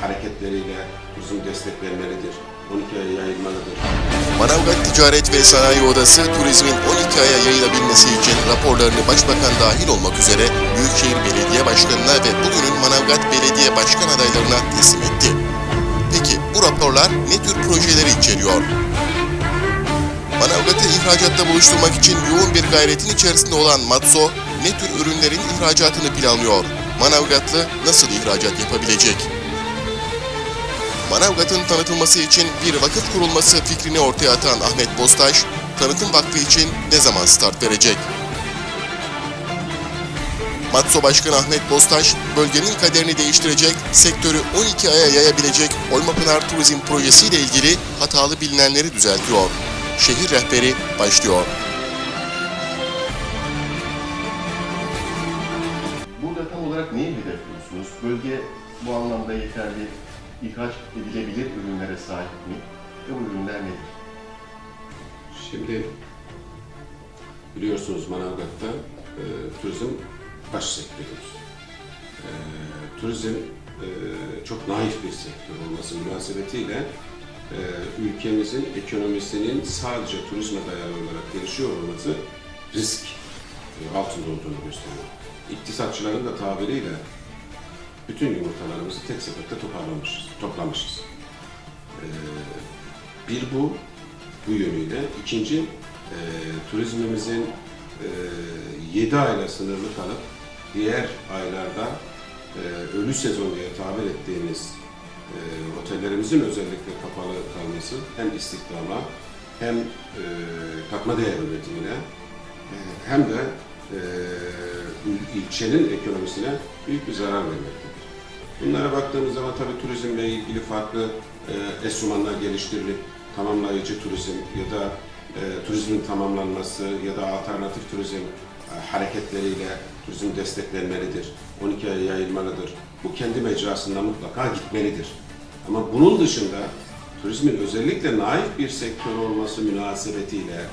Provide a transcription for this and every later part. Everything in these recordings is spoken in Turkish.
hareketleriyle turizm desteklenmelidir. 12 aya yayılmalıdır. Manavgat Ticaret ve Sanayi Odası turizmin 12 aya yayılabilmesi için raporlarını Başbakan dahil olmak üzere Büyükşehir Belediye Başkanı'na ve bugünün Manavgat Belediye Başkan adaylarına teslim etti. Peki bu raporlar ne tür projeleri içeriyor? Manavgat'ı ihracatta buluşturmak için yoğun bir gayretin içerisinde olan Matso, ne tür ürünlerin ihracatını planlıyor? Manavgatlı nasıl ihracat yapabilecek? Manavgat'ın tanıtılması için bir vakıf kurulması fikrini ortaya atan Ahmet Bostaş, tanıtım vakfı için ne zaman start verecek? Matso Başkanı Ahmet Bostaş, bölgenin kaderini değiştirecek, sektörü 12 aya yayabilecek Olmapınar Turizm Projesi ile ilgili hatalı bilinenleri düzeltiyor. Şehir rehberi başlıyor. Burada tam olarak neyi hedefliyorsunuz? Bölge bu anlamda yeterli ihraç edilebilir ürünlere sahip mi? Ve bu ürünler nedir? Şimdi biliyorsunuz Manavgat'ta e, turizm baş sektörümüz. E, turizm e, çok naif bir sektör olması münasebetiyle e, ülkemizin ekonomisinin sadece turizme dayalı olarak gelişiyor olması risk e, altında olduğunu gösteriyor. İktisatçıların da tabiriyle bütün yumurtalarımızı tek sepette toparlamışız, toplamışız. E, bir bu, bu yönüyle. İkinci, e, turizmimizin e, 7 ayla sınırlı kalıp diğer aylarda e, ölü sezon diye tabir ettiğimiz e, otellerimizin özellikle kapalı kalması hem istihdama hem e, katma değer üretimine e, hem de ilçenin ekonomisine büyük bir zarar vermektedir. Bunlara baktığımız zaman tabii turizmle ilgili farklı e, enstrümanlar geliştirilip tamamlayıcı turizm ya da e, turizmin tamamlanması ya da alternatif turizm e, hareketleriyle turizm desteklenmelidir. 12 aya yayılmalıdır. Bu kendi mecrasında mutlaka gitmelidir. Ama bunun dışında turizmin özellikle naif bir sektör olması münasebetiyle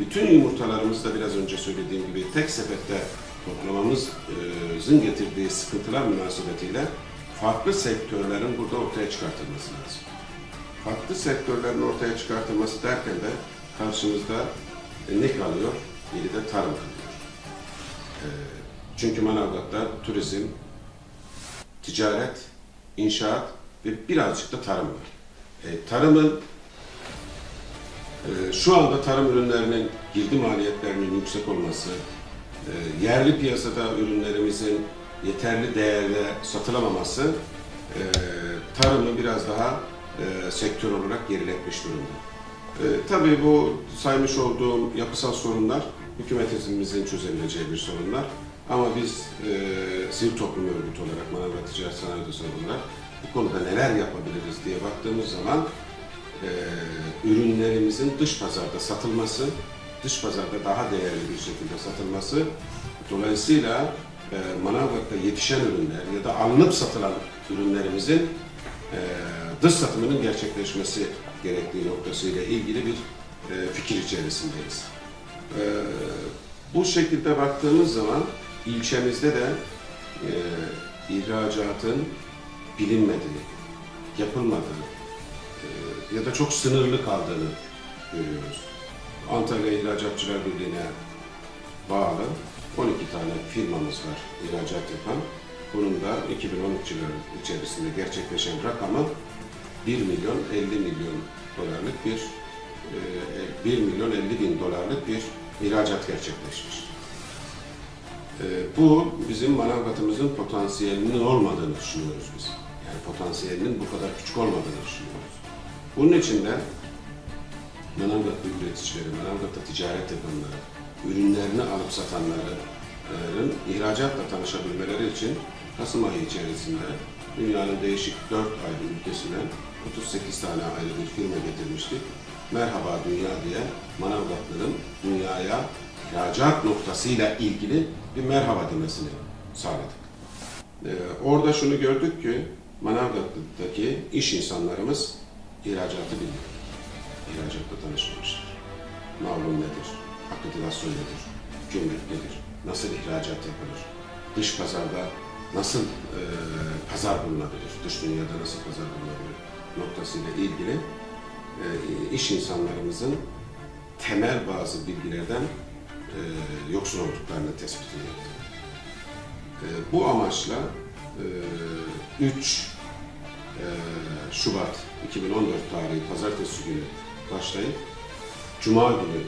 bütün yumurtalarımızı da biraz önce söylediğim gibi tek sepette toplamamızın getirdiği sıkıntılar münasebetiyle farklı sektörlerin burada ortaya çıkartılması lazım. Farklı sektörlerin ortaya çıkartılması derken de karşımızda ne kalıyor? Geride tarım kalıyor. E, Çünkü Manavgat'ta turizm, ticaret, inşaat ve birazcık da tarım var. E, tarımın şu anda tarım ürünlerinin girdi maliyetlerinin yüksek olması, e, yerli piyasada ürünlerimizin yeterli değerde satılamaması e, tarımı biraz daha e, sektör olarak geriletmiş durumda. Tabii bu saymış olduğum yapısal sorunlar hükümetimizin çözebileceği bir sorunlar. Ama biz e, sivil toplum örgütü olarak, Manavgat Ticaret Sanayi Odası olarak bu konuda neler yapabiliriz diye baktığımız zaman ürünlerimizin dış pazarda satılması, dış pazarda daha değerli bir şekilde satılması, dolayısıyla e, Manavgat'ta yetişen ürünler ya da alınıp satılan ürünlerimizin e, dış satımının gerçekleşmesi gerektiği noktasıyla ilgili bir e, fikir içerisindeyiz. E, bu şekilde baktığımız zaman ilçemizde de e, ihracatın bilinmediği, yapılmadığı e, ya da çok sınırlı kaldığını görüyoruz. Antalya İhracatçılar Birliği'ne bağlı 12 tane firmamız var ihracat yapan. Bunun da 2013 yılı içerisinde gerçekleşen rakamı 1 milyon 50 milyon dolarlık bir e, 1 milyon 50 bin dolarlık bir ihracat gerçekleşmiş. E, Bu bizim Manavgat'ımızın potansiyelinin olmadığını düşünüyoruz biz. Yani potansiyelinin bu kadar küçük olmadığını düşünüyoruz. Bunun için de Manavgatlı üreticileri, Manavgat'ta ticaret yapanları, ürünlerini alıp satanların ihracatla tanışabilmeleri için Kasım ayı içerisinde dünyanın değişik 4 ayrı ülkesinden 38 tane ayrı bir firma getirmiştik. Merhaba Dünya diye Manavgatlıların dünyaya ihracat noktasıyla ilgili bir merhaba demesini sağladık. Ee, orada şunu gördük ki Manavgat'taki iş insanlarımız ihracatı biliyor. İhracatla tanışmamışlar. Mavlum nedir? Akreditasyon nedir? Gümrük nedir? Nasıl ihracat yapılır? Dış pazarda nasıl e, pazar bulunabilir, dış dünyada nasıl pazar bulunabilir noktasıyla ilgili e, iş insanlarımızın temel bazı bilgilerden e, yoksun olduklarını tespitini yaptık. E, bu amaçla e, 3 e, Şubat 2014 tarihi pazartesi günü başlayıp Cuma günü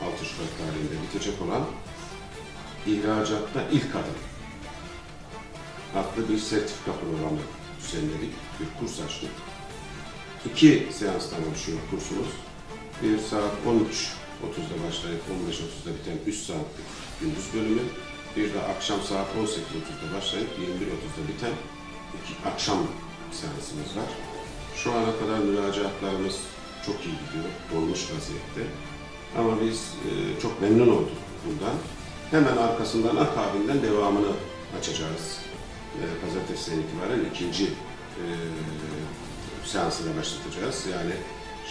6 Şubat tarihinde bitecek olan ihracatta ilk adım adlı bir sertifika programı düzenledik, bir kurs açtık. İki seanstan oluşuyor kursumuz. Bir saat 13.30'da başlayıp 15.30'da biten 3 saatlik gündüz bölümü. Bir de akşam saat 18.30'da başlayıp 21.30'da biten iki akşam seansımız var. Şu ana kadar müracaatlarımız çok iyi gidiyor, dolmuş vaziyette. Ama biz e, çok memnun olduk bundan. Hemen arkasından akabinden devamını açacağız. E, pazartesiden itibaren ikinci e, seansına başlatacağız. Yani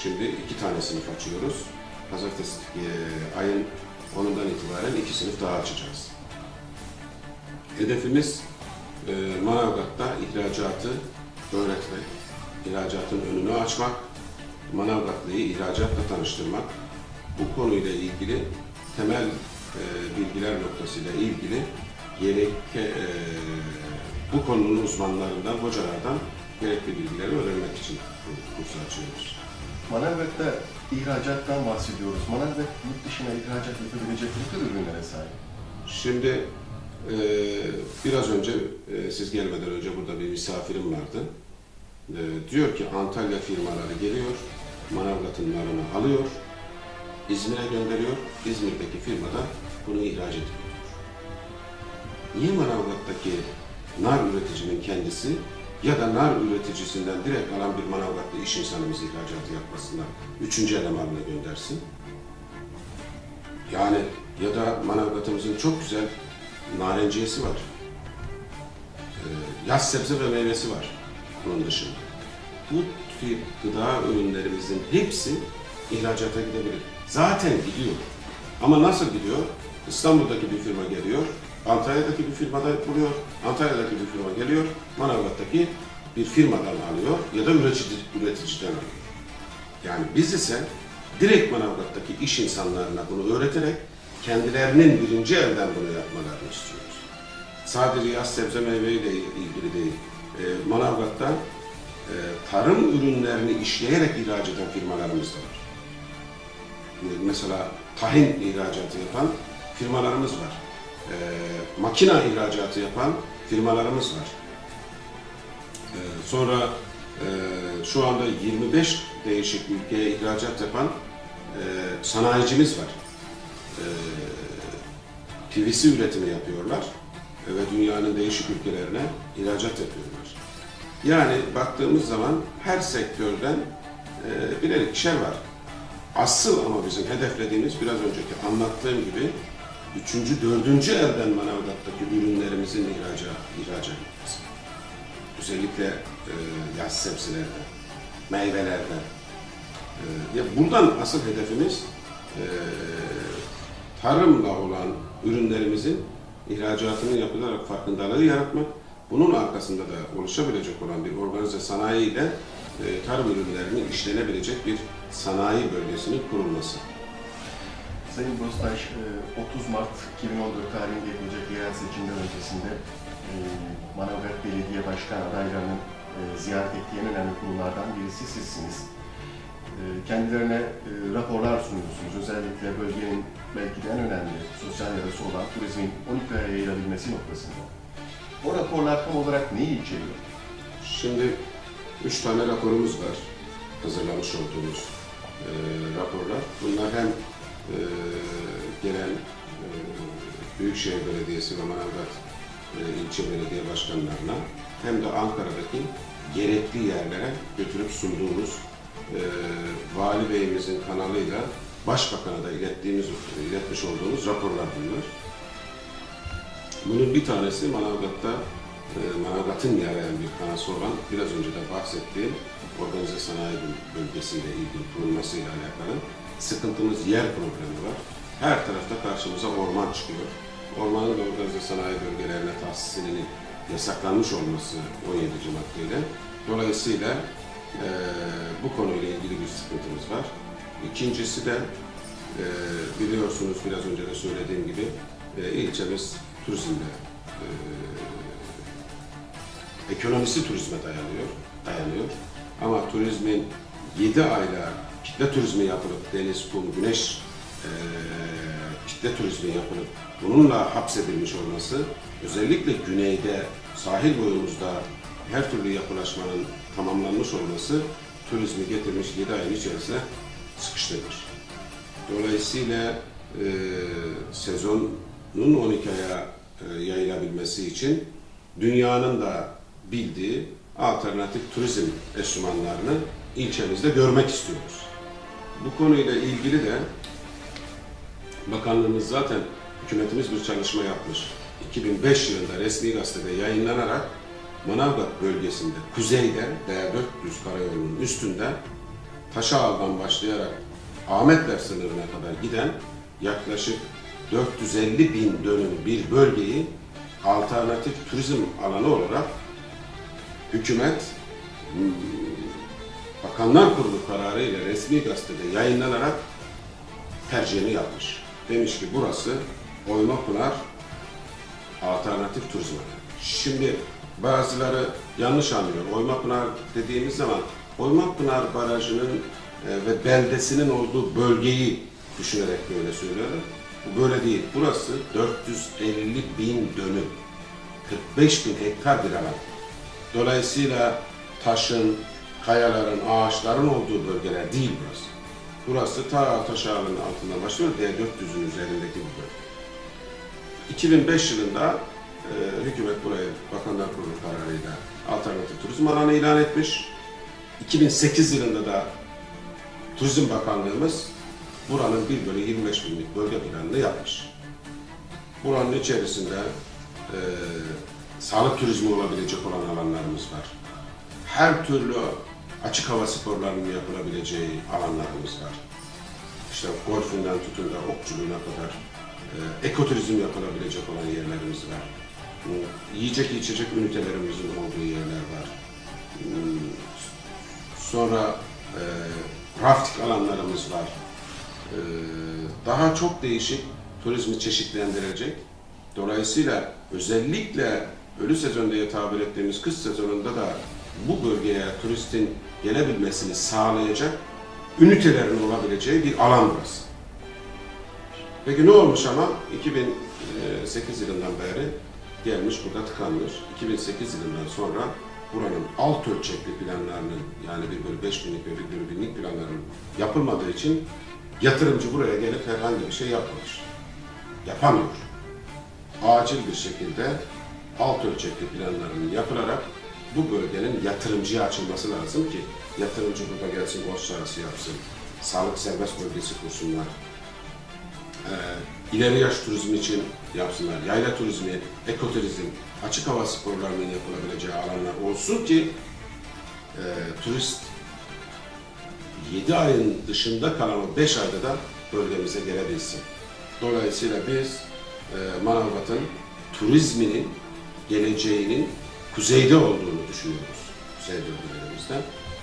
şimdi iki tane sınıf açıyoruz. Pazartesi e, ayın 10'undan itibaren iki sınıf daha açacağız. Hedefimiz e, Manavgat'ta ihracatı öğretmek, ihracatın önünü açmak, Manavgatlı'yı ihracatla tanıştırmak, bu konuyla ilgili temel e, bilgiler noktasıyla ilgili gerek e, bu konunun uzmanlarından, hocalardan gerekli bilgileri öğrenmek için kursu açıyoruz. Manavgat'ta ihracattan bahsediyoruz. Manavgat yurt dışına ihracat yapabilecek ne tür ürünlere sahip? Şimdi e, biraz önce e, siz gelmeden önce burada bir misafirim vardı. E, diyor ki Antalya firmaları geliyor, Manavgat'ın narını alıyor, İzmir'e gönderiyor, İzmir'deki firma da bunu ihraç ediyor. Niye Manavgat'taki nar üreticinin kendisi ya da nar üreticisinden direkt alan bir Manavgatlı iş insanımız ihracatı yapmasına üçüncü eleman haline göndersin? Yani ya da Manavgat'ımızın çok güzel narenciyesi var. Ee, yaz sebze ve meyvesi var bunun dışında. Bu tip gıda ürünlerimizin hepsi ihracata gidebilir. Zaten gidiyor. Ama nasıl gidiyor? İstanbul'daki bir firma geliyor, Antalya'daki bir firmada buluyor, Antalya'daki bir firma geliyor, Manavgat'taki bir firmadan alıyor ya da üretici, üreticiden alıyor. Yani biz ise direkt Manavgat'taki iş insanlarına bunu öğreterek kendilerinin birinci elden bunu yapmalarını istiyoruz. Sadece yaz sebze meyveyle ilgili değil. Ee, Manavgat'ta e, tarım ürünlerini işleyerek ihraç eden firmalarımız da var. Ee, Mesela tahin ihracatı yapan firmalarımız var. Ee, makina ihracatı yapan firmalarımız var. Ee, sonra e, şu anda 25 değişik ülkeye ihracat yapan e, sanayicimiz var. PVC üretimi yapıyorlar ve dünyanın değişik ülkelerine ihracat yapıyorlar. Yani baktığımız zaman her sektörden e, birer ikişer var. Asıl ama bizim hedeflediğimiz biraz önceki anlattığım gibi üçüncü, dördüncü elden Manavgat'taki ürünlerimizin ihraca, ihraca edilmesi. Özellikle e, yaz sebzelerde, meyvelerde. E, ya buradan asıl hedefimiz e, tarımla olan ürünlerimizin ihracatının yapılarak farkındalığı yaratmak. Bunun arkasında da oluşabilecek olan bir organize sanayi ile e, tarım ürünlerinin işlenebilecek bir sanayi bölgesinin kurulması. Sayın Bostaş, e, 30 Mart 2014 tarihinde yapılacak yerel seçimler öncesinde e, Manavgat Belediye Başkan adaylarının e, ziyaret ettiği en önemli kurumlardan birisi sizsiniz. E, Kendilerine e, raporlar sunuyorsunuz. Özellikle bölgenin belki de en önemli sosyal yarası olan turizmin 12 aya yayılabilmesi noktasında. O raporlar tam olarak neyi içeriyor? Şimdi üç tane raporumuz var. Hazırlamış olduğumuz e, raporlar. Bunlar hem e, gelen e, Büyükşehir Belediyesi ve Manavgat e, ilçe belediye başkanlarına hem de Ankara'daki gerekli yerlere götürüp sunduğumuz e, Vali Beyimizin kanalıyla Başbakan'a da ilettiğimiz, iletmiş olduğumuz raporlar bunlar. Bunun bir tanesi Manavgat'ta e, Manavgat'ın yer alan bir kanası olan biraz önce de bahsettiğim organize sanayi bölgesiyle ilgili kurulmasıyla alakalı sıkıntımız yer problemi var. Her tarafta karşımıza orman çıkıyor. Ormanın da organize sanayi bölgelerine tahsisinin yasaklanmış olması 17. maddeyle. Dolayısıyla e, bu konuyla ilgili bir sıkıntımız var. İkincisi de e, biliyorsunuz biraz önce de söylediğim gibi e, ilçemiz turizmle e, ekonomisi turizme dayanıyor, dayanıyor. Ama turizmin 7 ayda kitle turizmi yapılıp deniz, kum, güneş eee kitle turizmi yapılıp bununla hapsedilmiş olması özellikle güneyde sahil boyumuzda her türlü yapılaşmanın tamamlanmış olması turizmi getirmiş 7 ayın içerisine sıkıştırmış. Dolayısıyla eee sezonun 12 aya e, yayılabilmesi için dünyanın da bildiği alternatif turizm enstrümanlarını ilçemizde görmek istiyoruz. Bu konuyla ilgili de bakanlığımız zaten hükümetimiz bir çalışma yapmış. 2005 yılında resmi gazetede yayınlanarak Manavgat bölgesinde kuzeyde D400 karayolunun üstünde Taşağal'dan başlayarak Ahmetler sınırına kadar giden yaklaşık 450 bin dönüm bir bölgeyi alternatif turizm alanı olarak hükümet hmm, Bakanlar Kurulu kararıyla resmi gazetede yayınlanarak tercihini yapmış. Demiş ki burası Oymapınar alternatif turizm alanı. Şimdi bazıları yanlış anlıyor. Oymapınar dediğimiz zaman Oymapınar Barajı'nın e, ve beldesinin olduğu bölgeyi düşünerek böyle söylüyorlar. Bu böyle değil. Burası 450 bin dönüm. 45 bin hektar bir alan. Dolayısıyla taşın, kayaların, ağaçların olduğu bölgeler değil burası. Burası ta Taşağlı'nın altından başlıyor, D400'ün üzerindeki bir bölge. 2005 yılında e, hükümet burayı Bakanlar Kurulu kararıyla alternatif turizm alanı ilan etmiş. 2008 yılında da Turizm Bakanlığımız buranın 1 bölü 25 binlik bölge planını yapmış. Buranın içerisinde e, sağlık turizmi olabilecek olan alanlarımız var. Her türlü açık hava sporlarının yapılabileceği alanlarımız var. İşte golfünden tutun da okçuluğuna kadar e, ekoturizm yapılabilecek olan yerlerimiz var. E, Yiyecek içecek ünitelerimizin olduğu yerler var. E, Sonra e, rafting alanlarımız var. E, daha çok değişik turizmi çeşitlendirecek. Dolayısıyla özellikle ölü sezon diye tabir ettiğimiz kış sezonunda da bu bölgeye turistin gelebilmesini sağlayacak ünitelerin olabileceği bir alan burası. Peki ne olmuş ama 2008 yılından beri gelmiş burada tıkanmış. 2008 yılından sonra buranın alt ölçekli planlarının yani bir bölü 5 binlik ve bir bölü binlik planların yapılmadığı için yatırımcı buraya gelip herhangi bir şey yapmamış. Yapamıyor. Acil bir şekilde alt ölçekli planların yapılarak bu bölgenin yatırımcıya açılması lazım ki yatırımcı burada gelsin borç sahası yapsın, sağlık serbest bölgesi kursunlar, ee, ileri yaş turizmi için yapsınlar, yayla turizmi, ekoturizm, açık hava sporlarının yapılabileceği alanlar olsun ki e, turist 7 ayın dışında kalan o 5 ayda da bölgemize gelebilsin. Dolayısıyla biz e, Manavgat'ın turizminin geleceğinin kuzeyde olduğunu düşünüyoruz. Kuzey bölgelerimizden.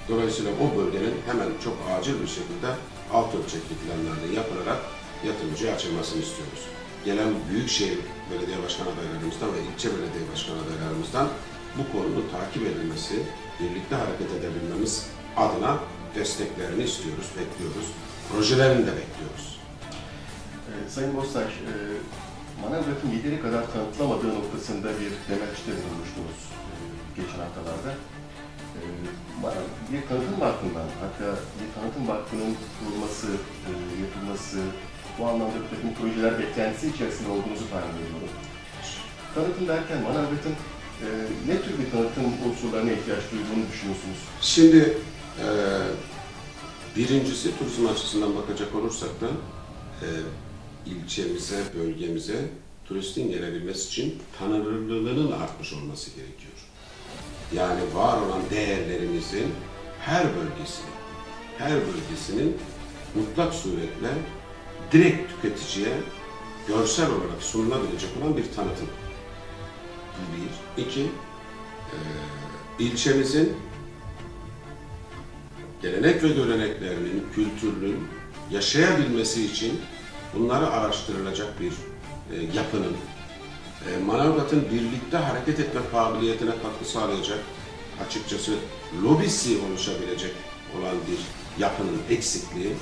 Dolayısıyla o bölgenin hemen çok acil bir şekilde alt ölçekli planlarının yapılarak yatırımcıya açılmasını istiyoruz. Gelen büyükşehir belediye başkan adaylarımızdan ve ilçe belediye başkan adaylarımızdan bu konunun takip edilmesi, birlikte hareket edebilmemiz adına desteklerini istiyoruz, bekliyoruz. Projelerini de bekliyoruz. Ee, Sayın Bostaş, e, Manavgat'ın yeteri kadar tanıtılamadığı noktasında bir demeçte bulunmuştunuz e, geçen haftalarda. E, bir tanıtım vakfından, hatta bir tanıtım vakfının kurulması, e, yapılması, bu anlamda bir takım projeler beklentisi içerisinde olduğunuzu tahmin ediyorum. Tanıtım derken Manavgat'ın e, ne tür bir tanıtım unsurlarına ihtiyaç duyduğunu düşünüyorsunuz? Şimdi e, birincisi turizm açısından bakacak olursak da e, ilçemize, bölgemize turistin gelebilmesi için tanınırlığının artmış olması gerekiyor. Yani var olan değerlerimizin her bölgesinin, her bölgesinin mutlak suretle direkt tüketiciye görsel olarak sunulabilecek olan bir tanıtım. Bu bir. İki, e, ilçemizin gelenek ve göreneklerinin, kültürünün yaşayabilmesi için bunları araştırılacak bir e, yapının, e, Manavgat'ın birlikte hareket etme kabiliyetine katkı sağlayacak, açıkçası lobisi oluşabilecek olan bir yapının eksikliği.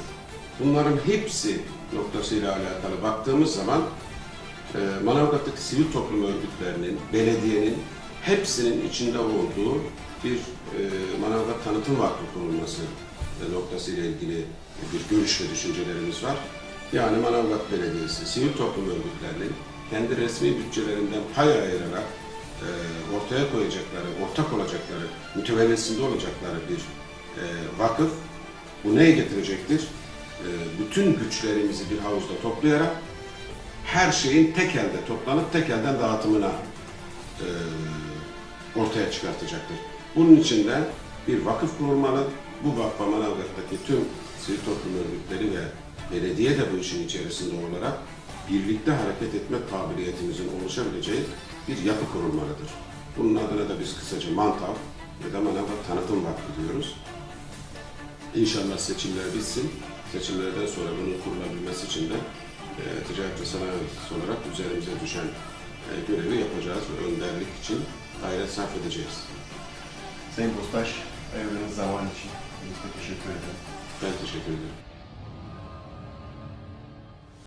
Bunların hepsi noktasıyla alakalı baktığımız zaman e, Manavgat'taki sivil toplum örgütlerinin, belediyenin hepsinin içinde olduğu bir e, Manavgat Tanıtım Vakfı kurulması noktasıyla ilgili bir görüş ve düşüncelerimiz var. Yani Manavgat Belediyesi, sivil toplum örgütlerinin kendi resmi bütçelerinden pay ayırarak e, ortaya koyacakları, ortak olacakları, mütevellesinde olacakları bir e, vakıf bu neye getirecektir? E, bütün güçlerimizi bir havuzda toplayarak her şeyin tek elde toplanıp tek elden dağıtımına e, ortaya çıkartacaktır. Bunun için de bir vakıf kurulmalı. Bu vakfa Manavgat'taki tüm sivil toplum örgütleri ve belediye de bu işin içerisinde olarak birlikte hareket etme kabiliyetimizin oluşabileceği bir yapı kurulmalıdır. Bunun adına da biz kısaca MANTAV ya da Manavgat Tanıtım Vakfı diyoruz. İnşallah seçimler bitsin. Seçimlerden sonra bunun kurulabilmesi için de e, ticaret ve sanayi olarak üzerimize düşen e, görevi yapacağız ve önderlik için gayret sarf edeceğiz. Sayın Bostaş, ayırdığınız zaman için biz de teşekkür ederim. Ben teşekkür ederim.